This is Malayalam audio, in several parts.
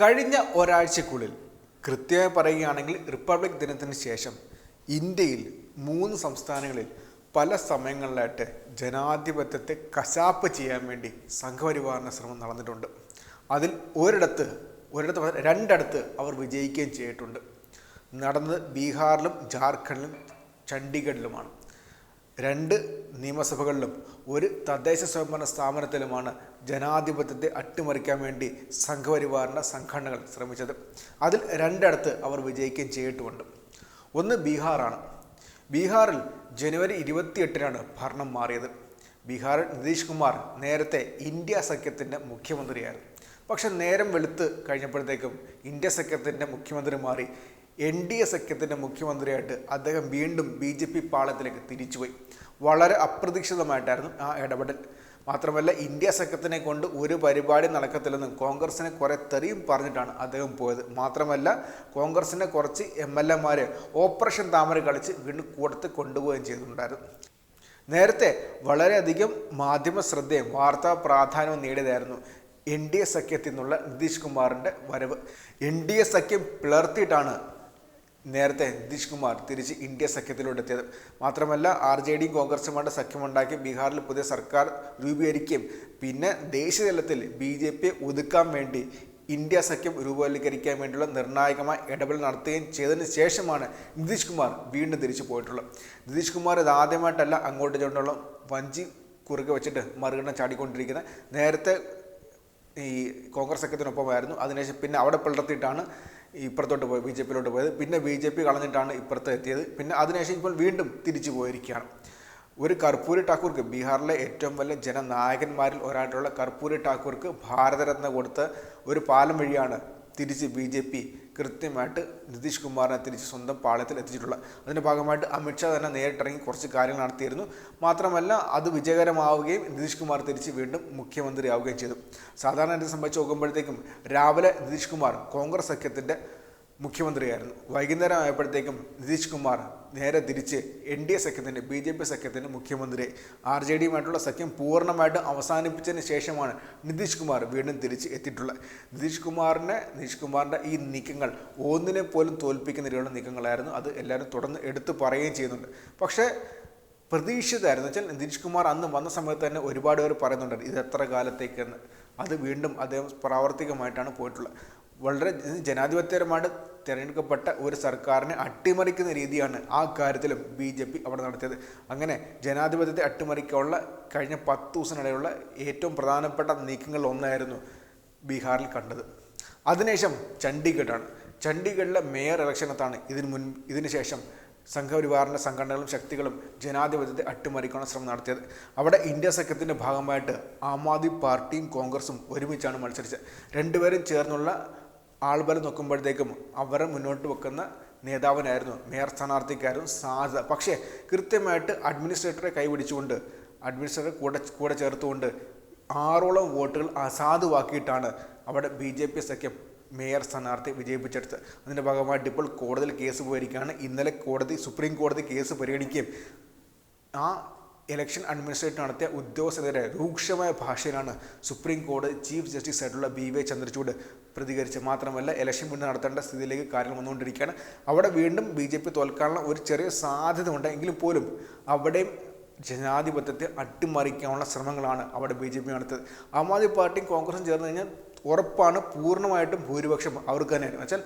കഴിഞ്ഞ ഒരാഴ്ചക്കുള്ളിൽ കൃത്യമായി പറയുകയാണെങ്കിൽ റിപ്പബ്ലിക് ദിനത്തിന് ശേഷം ഇന്ത്യയിൽ മൂന്ന് സംസ്ഥാനങ്ങളിൽ പല സമയങ്ങളിലായിട്ട് ജനാധിപത്യത്തെ കശാപ്പ് ചെയ്യാൻ വേണ്ടി സംഘപരിവാറിന ശ്രമം നടന്നിട്ടുണ്ട്. അതിൽ ഒരിടത്ത് ഒരിടത്ത് രണ്ടിടത്ത് അവർ വിജയിക്കുകയും ചെയ്തിട്ടുണ്ട്. നടന്നത് ബീഹാറിലും ജാർഖണ്ഡിലും ചണ്ഡീഗഡിലുമാണ്. രണ്ട് നിയമസഭകളിലും ഒരു തദ്ദേശ സ്വയംഭരണ സ്ഥാപനത്തിലുമാണ് ജനാധിപത്യത്തെ അട്ടിമറിക്കാൻ വേണ്ടി സംഘപരിവാറിന്റെ സംഘടനകൾ ശ്രമിച്ചത്. അതിൽ രണ്ടിടത്ത് അവർ വിജയിക്കുകയും ചെയ്തിട്ടുമുണ്ട്. ഒന്ന് ബീഹാറാണ്. ബീഹാറിൽ ജനുവരി ഇരുപത്തിയെട്ടിനാണ് ഭരണം മാറിയത്. ബീഹാറിൽ നിതീഷ് കുമാർ നേരത്തെ ഇന്ത്യ സഖ്യത്തിന്റെ മുഖ്യമന്ത്രിയായിരുന്നു. പക്ഷെ നേരം വെളുത്ത് കഴിഞ്ഞപ്പോഴത്തേക്കും ഇന്ത്യ സഖ്യത്തിന്റെ മുഖ്യമന്ത്രി മാറി എൻ ഡി എ സഖ്യത്തിന്റെ മുഖ്യമന്ത്രിയായിട്ട് അദ്ദേഹം വീണ്ടും ബി ജെ പി പാളത്തിലേക്ക് തിരിച്ചുപോയി. വളരെ അപ്രതീക്ഷിതമായിട്ടായിരുന്നു ആ ഇടപെടൽ. മാത്രമല്ല ഇന്ത്യ സഖ്യത്തിനെ കൊണ്ട് ഒരു പരിപാടി നടക്കത്തില്ലെന്നും കോൺഗ്രസിനെ കുറെ തെറിയും പറഞ്ഞിട്ടാണ് അദ്ദേഹം പോയത്. മാത്രമല്ല കോൺഗ്രസിന്റെ കുറച്ച് എം എൽ എമാരെ ഓപ്പറേഷൻ താമര കളിച്ച് വീണ്ടും കൂടത്ത് കൊണ്ടുപോവുകയും ചെയ്തിട്ടുണ്ടായിരുന്നു. നേരത്തെ വളരെയധികം മാധ്യമ ശ്രദ്ധയും വാർത്താ പ്രാധാന്യവും നേടിയതായിരുന്നു എൻ ഡി എ സഖ്യത്തിൽ നിന്നുള്ള നിതീഷ് കുമാറിന്റെ വരവ്. എൻ ഡി എ സഖ്യം പിളർത്തിയിട്ടാണ് നേരത്തെ നിതീഷ് കുമാർ തിരിച്ച് ഇന്ത്യ സഖ്യത്തിലൂടെ എത്തിയത്. മാത്രമല്ല ആർ ജെ ഡിയും കോൺഗ്രസുമായിട്ട് സഖ്യമുണ്ടാക്കി ബീഹാറിൽ പുതിയ സർക്കാർ രൂപീകരിക്കുകയും പിന്നെ ദേശീയ തലത്തിൽ ബി ജെ പിയെ ഒതുക്കാൻ വേണ്ടി ഇന്ത്യ സഖ്യം രൂപവൽക്കരിക്കാൻ വേണ്ടിയുള്ള നിർണായകമായ ഇടപെടൽ നടത്തുകയും ചെയ്തതിന് ശേഷമാണ് നിതീഷ് കുമാർ വീണ്ടും തിരിച്ചു പോയിട്ടുള്ളത്. നിതീഷ് കുമാർ ഇത് ആദ്യമായിട്ടല്ല അങ്ങോട്ട് ചെന്നുള്ള വഞ്ചി കുറുകെ വെച്ചിട്ട് മറുകണ്ണം ചാടിക്കൊണ്ടിരിക്കുന്നത് നേരത്തെ ഈ കോൺഗ്രസ് സഖ്യത്തിനൊപ്പമായിരുന്നു. അതിനുശേഷം പിന്നെ അവിടെ പിളർത്തിയിട്ടാണ് ഇപ്പുറത്തോട്ട് പോയത് ബി ജെ പിയിലോട്ട് പോയത്. പിന്നെ ബി ജെ പി കളഞ്ഞിട്ടാണ് ഇപ്പുറത്ത് എത്തിയത്. പിന്നെ അതിനുശേഷം ഇപ്പോൾ വീണ്ടും തിരിച്ചു പോയിരിക്കുകയാണ്. ഒരു കർപ്പൂരി ഠാക്കൂർക്ക് ബീഹാറിലെ ഏറ്റവും വലിയ ജനനായകന്മാരിൽ ഒരാളുള്ള കർപ്പൂരി ഠാക്കൂർക്ക് ഭാരതരത്ന കൊടുത്ത ഒരു പാലം വഴിയാണ് തിരിച്ച് ബി ജെ പി കൃത്യമായിട്ട് നിതീഷ് കുമാറിനെ തിരിച്ച് സ്വന്തം പാളയത്തിൽ എത്തിച്ചിട്ടുള്ളത് അതിന്റെ ഭാഗമായിട്ട് അമിത്ഷാ തന്നെ നേരിട്ടിറങ്ങി കുറച്ച് കാര്യങ്ങൾ നടത്തിയിരുന്നു. മാത്രമല്ല അത് വിജയകരമാവുകയും നിതീഷ് കുമാർ തിരിച്ച് വീണ്ടും മുഖ്യമന്ത്രിയാവുകയും ചെയ്തു. സാധാരണ ഇത് സംബന്ധിച്ച് നോക്കുമ്പോഴത്തേക്കും രാവിലെ നിതീഷ് കുമാർ കോൺഗ്രസ് സഖ്യത്തിന്റെ മുഖ്യമന്ത്രിയായിരുന്നു. വൈകുന്നേരം ആയപ്പോഴത്തേക്കും നിതീഷ് കുമാർ നേരെ തിരിച്ച് എൻ ഡി എ സഖ്യത്തിന്റെ ബി ജെ പി സഖ്യത്തിന്റെ മുഖ്യമന്ത്രി. ആർ ജെ ഡിയുമായിട്ടുള്ള സഖ്യം പൂർണമായിട്ട് അവസാനിപ്പിച്ചതിന് ശേഷമാണ് നിതീഷ് കുമാർ വീണ്ടും തിരിച്ച് എത്തിയിട്ടുള്ളത്. നിതീഷ് കുമാറിനെ നിതീഷ് കുമാറിന്റെ ഈ നീക്കങ്ങൾ ഒന്നിനെ പോലും തോൽപ്പിക്കുന്ന രീതിയിലുള്ള നീക്കങ്ങളായിരുന്നു. അത് എല്ലാവരും തുടർന്ന് എടുത്തു പറയുകയും ചെയ്യുന്നുണ്ട്. പക്ഷേ പ്രതീക്ഷിതായിരുന്നു വെച്ചാൽ നിതീഷ് കുമാർ അന്ന് വന്ന സമയത്ത് തന്നെ ഒരുപാട് പേർ പറയുന്നുണ്ട് ഇത് എത്ര കാലത്തേക്കെന്ന്? അത് വീണ്ടും അദ്ദേഹം പ്രാവർത്തികമായിട്ടാണ് പോയിട്ടുള്ളത്. വളരെ ജനാധിപത്യപരമായിട്ട് തിരഞ്ഞെടുക്കപ്പെട്ട ഒരു സർക്കാരിനെ അട്ടിമറിക്കുന്ന രീതിയാണ് ആ കാര്യത്തിലും ബി ജെ പി അവിടെ നടത്തിയത്. അങ്ങനെ ജനാധിപത്യത്തെ അട്ടിമറിക്കാനുള്ള കഴിഞ്ഞ പത്ത് ദിവസത്തിനിടയിലുള്ള ഏറ്റവും പ്രധാനപ്പെട്ട നീക്കങ്ങളിൽ ഒന്നായിരുന്നു ബീഹാറിൽ കണ്ടത്. അതിനുശേഷം ചണ്ഡീഗഡാണ് ചണ്ഡീഗഡിലെ മേയർ ഇലക്ഷനത്താണ് ഇതിന് മുൻ ഇതിന് ശേഷം സംഘപരിവാറിന്റെ സംഘടനകളും ശക്തികളും ജനാധിപത്യത്തെ അട്ടിമറിക്കാനുള്ള ശ്രമം നടത്തിയത്. അവിടെ ഇന്ത്യ സഖ്യത്തിന്റെ ഭാഗമായിട്ട് ആം ആദ്മി പാർട്ടിയും കോൺഗ്രസും ഒരുമിച്ചാണ് മത്സരിച്ചത്. രണ്ടുപേരും ചേർന്നുള്ള ആൾബലം നോക്കുമ്പോഴത്തേക്കും അവരെ മുന്നോട്ട് വെക്കുന്ന നേതാവിനായിരുന്നു മേയർ സ്ഥാനാർത്ഥിക്കായിരുന്നു സാധ പക്ഷേ കൃത്യമായിട്ട് അഡ്മിനിസ്ട്രേറ്ററെ കൈപിടിച്ചുകൊണ്ട് അഡ്മിനിസ്ട്രേറ്റർ കൂടെ കൂടെ ചേർത്തുകൊണ്ട് ആറോളം വോട്ടുകൾ അസാധുവാക്കിയിട്ടാണ് അവിടെ ബി ജെ പി സഖ്യം മേയർ സ്ഥാനാർത്ഥി വിജയിപ്പിച്ചെടുത്ത്. അതിന്റെ ഭാഗമായിട്ട് ഇപ്പോൾ കോടതിയിൽ കേസ് പോയിരിക്കുകയാണ്. ഇന്നലെ കോടതി സുപ്രീം കോടതി കേസ് പരിഗണിക്കുകയും ആ ഇലക്ഷൻ അഡ്മിനിസ്ട്രേറ്റർ നടത്തിയ ഉദ്യോഗസ്ഥരെതിരെ രൂക്ഷമായ ഭാഷയിലാണ് സുപ്രീം കോടതി ചീഫ് ജസ്റ്റിസ് ആയിട്ടുള്ള ബി വൈ ചന്ദ്രചൂഡ് പ്രതികരിച്ചത്. മാത്രമല്ല ഇലക്ഷൻ വീണ്ടും നടത്തേണ്ട സ്ഥിതിയിലേക്ക് കാര്യങ്ങൾ വന്നുകൊണ്ടിരിക്കുകയാണ്. അവിടെ വീണ്ടും ബി ജെ പി തോൽക്കാനുള്ള ഒരു ചെറിയ സാധ്യത ഉണ്ട് എങ്കിലും പോലും അവിടെയും ജനാധിപത്യത്തെ അട്ടിമറിക്കാനുള്ള ശ്രമങ്ങളാണ് അവിടെ ബി ജെ പി നടത്തിയത്. ആം ആദ്മി പാർട്ടിയും കോൺഗ്രസും ചേർന്ന് കഴിഞ്ഞാൽ ഉറപ്പാണ് പൂർണമായിട്ടും ഭൂരിപക്ഷം അവർക്ക് തന്നെയാണ്. വെച്ചാൽ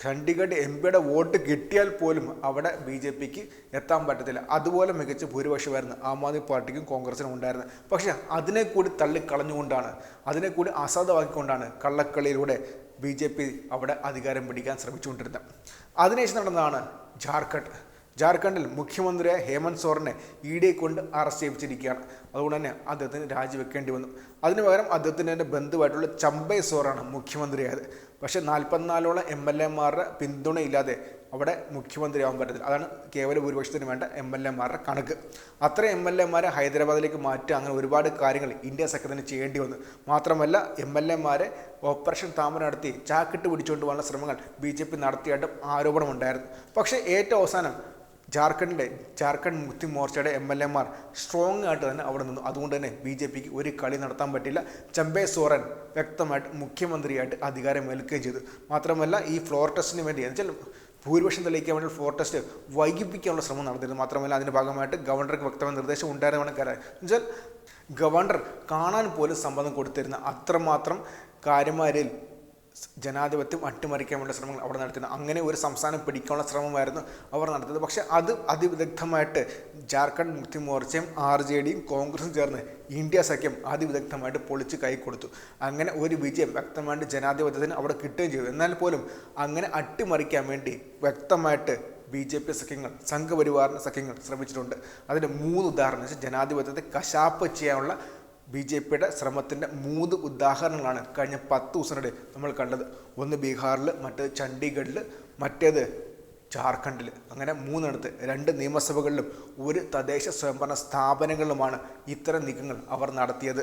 ചണ്ഡീഗഡ് എം പിയുടെ വോട്ട് കിട്ടിയാൽ പോലും അവിടെ ബി ജെ പിക്ക് എത്താൻ പറ്റത്തില്ല. അതുപോലെ മികച്ച ഭൂരിപക്ഷമായിരുന്നു ആം ആദ്മി പാർട്ടിക്കും കോൺഗ്രസിനും ഉണ്ടായിരുന്നത്. പക്ഷേ അതിനെ കൂടി തള്ളിക്കളഞ്ഞുകൊണ്ടാണ് അതിനെ കൂടി അസാധമാക്കിക്കൊണ്ടാണ് കള്ളക്കളിയിലൂടെ ബി ജെ പി അവിടെ അധികാരം പിടിക്കാൻ ശ്രമിച്ചുകൊണ്ടിരുന്നത്. അതിനുശേഷം നടന്നതാണ് ജാർഖണ്ഡ്. ജാർഖണ്ഡിൽ മുഖ്യമന്ത്രിയായ ഹേമന്ത് സോറിനെ ഇ ഡി കൊണ്ട് അറസ്റ്റ് ചെയ്യിപ്പിച്ചിരിക്കുകയാണ്. അതുകൊണ്ട് തന്നെ അദ്ദേഹത്തിന് രാജിവെക്കേണ്ടി വന്നു. അതിനു പകരം അദ്ദേഹത്തിന്റെ ബന്ധുവായിട്ടുള്ള ചമ്പൈ സോറാണ് മുഖ്യമന്ത്രിയായത്. പക്ഷേ നാൽപ്പത്തിനാലോളം എം എൽ എമാരുടെ പിന്തുണയില്ലാതെ അവിടെ മുഖ്യമന്ത്രിയാവാൻ പറ്റത്തില്ല. അതാണ് കേവല ഭൂരിപക്ഷത്തിന് വേണ്ട എം എൽ എമാരുടെ കണക്ക്. അത്ര എം എൽ എമാരെ ഹൈദരാബാദിലേക്ക് മാറ്റുക അങ്ങനെ ഒരുപാട് കാര്യങ്ങൾ ഇന്ത്യ സഖ്യത്തിന് ചെയ്യേണ്ടി വന്നു. മാത്രമല്ല എം എൽ എമാരെ ഓപ്പറേഷൻ താമര നടത്തി ചാക്കിട്ട് പിടിച്ചുകൊണ്ട് പോകാനുള്ള ശ്രമങ്ങൾ ബി ജെ പി നടത്തിയായിട്ടും ആരോപണമുണ്ടായിരുന്നു. പക്ഷേ ഏറ്റവും അവസാനം ജാർഖണ്ഡിലെ ജാർഖണ്ഡ് മുക്തി മോർച്ചയുടെ എം എൽ എമാർ സ്ട്രോങ് ആയിട്ട് തന്നെ അവിടെ നിന്നു അതുകൊണ്ട് തന്നെ ബി ജെ പിക്ക് ഒരു കളി നടത്താൻ പറ്റില്ല. ചമ്പേ സോറൻ വ്യക്തമായിട്ട് മുഖ്യമന്ത്രിയായിട്ട് അധികാരം ഏൽക്കുകയും ചെയ്തു. മാത്രമല്ല ഈ ഫ്ലോർ ടെസ്റ്റിന് വേണ്ടി എന്ന് വെച്ചാൽ ഭൂരിപക്ഷം തെളിയിക്കാൻ വേണ്ടി ഫ്ലോർ ടെസ്റ്റ് വൈകിപ്പിക്കാനുള്ള ശ്രമം നടന്നിരുന്നു മാത്രമല്ല അതിന്റെ ഭാഗമായിട്ട് ഗവർണർക്ക് വ്യക്തമായ നിർദ്ദേശം ഉണ്ടായിരുന്ന കാര്യം. എന്നുവെച്ചാൽ ഗവർണർ കാണാൻ പോലും സമ്മതം കൊടുത്തിരുന്ന അത്രമാത്രം കാര്യമാരിൽ ജനാധിപത്യം അട്ടിമറിക്കാനുള്ള ശ്രമങ്ങൾ അവിടെ നടത്തുന്നു അങ്ങനെ ഒരു സംസ്ഥാനം പിടിക്കാനുള്ള ശ്രമമായിരുന്നു അവർ നടത്തുന്നത് പക്ഷെ അത് അതിവിദഗ്ധമായിട്ട് ജാർഖണ്ഡ് മുക്തി മോർച്ചയും ആർ ജെ ഡിയും കോൺഗ്രസും ചേർന്ന് ഇന്ത്യ സഖ്യം അതിവിദഗ്ധമായിട്ട് പൊളിച്ച് കൈ കൊടുത്തു. അങ്ങനെ ഒരു വിജയം വ്യക്തമായിട്ട് ജനാധിപത്യത്തിന് അവിടെ കിട്ടുകയും ചെയ്തു. എന്നാൽ പോലും അങ്ങനെ അട്ടിമറിക്കാൻ വേണ്ടി വ്യക്തമായിട്ട് ബി ജെ പി സഖ്യങ്ങൾ സംഘപരിവാറിന് സഖ്യങ്ങൾ ശ്രമിച്ചിട്ടുണ്ട്. അതിന്റെ മൂന്ന് ഉദാഹരണം വെച്ചാൽ ജനാധിപത്യത്തെ കശാപ്പ് ചെയ്യാനുള്ള ബി ജെ പിയുടെ ശ്രമത്തിന്റെ മൂന്ന് ഉദാഹരണങ്ങളാണ് കഴിഞ്ഞ പത്ത് ദിവസത്തിനിടെ നമ്മൾ കണ്ടത്. ഒന്ന് ബീഹാറിൽ മറ്റേത് ചണ്ഡീഗഡിൽ മറ്റേത് ജാർഖണ്ഡിൽ അങ്ങനെ മൂന്നിടത്ത് രണ്ട് നിയമസഭകളിലും ഒരു തദ്ദേശ സ്വയംഭരണ സ്ഥാപനങ്ങളിലുമാണ് ഇത്തരം നീക്കങ്ങൾ അവർ നടത്തിയത്.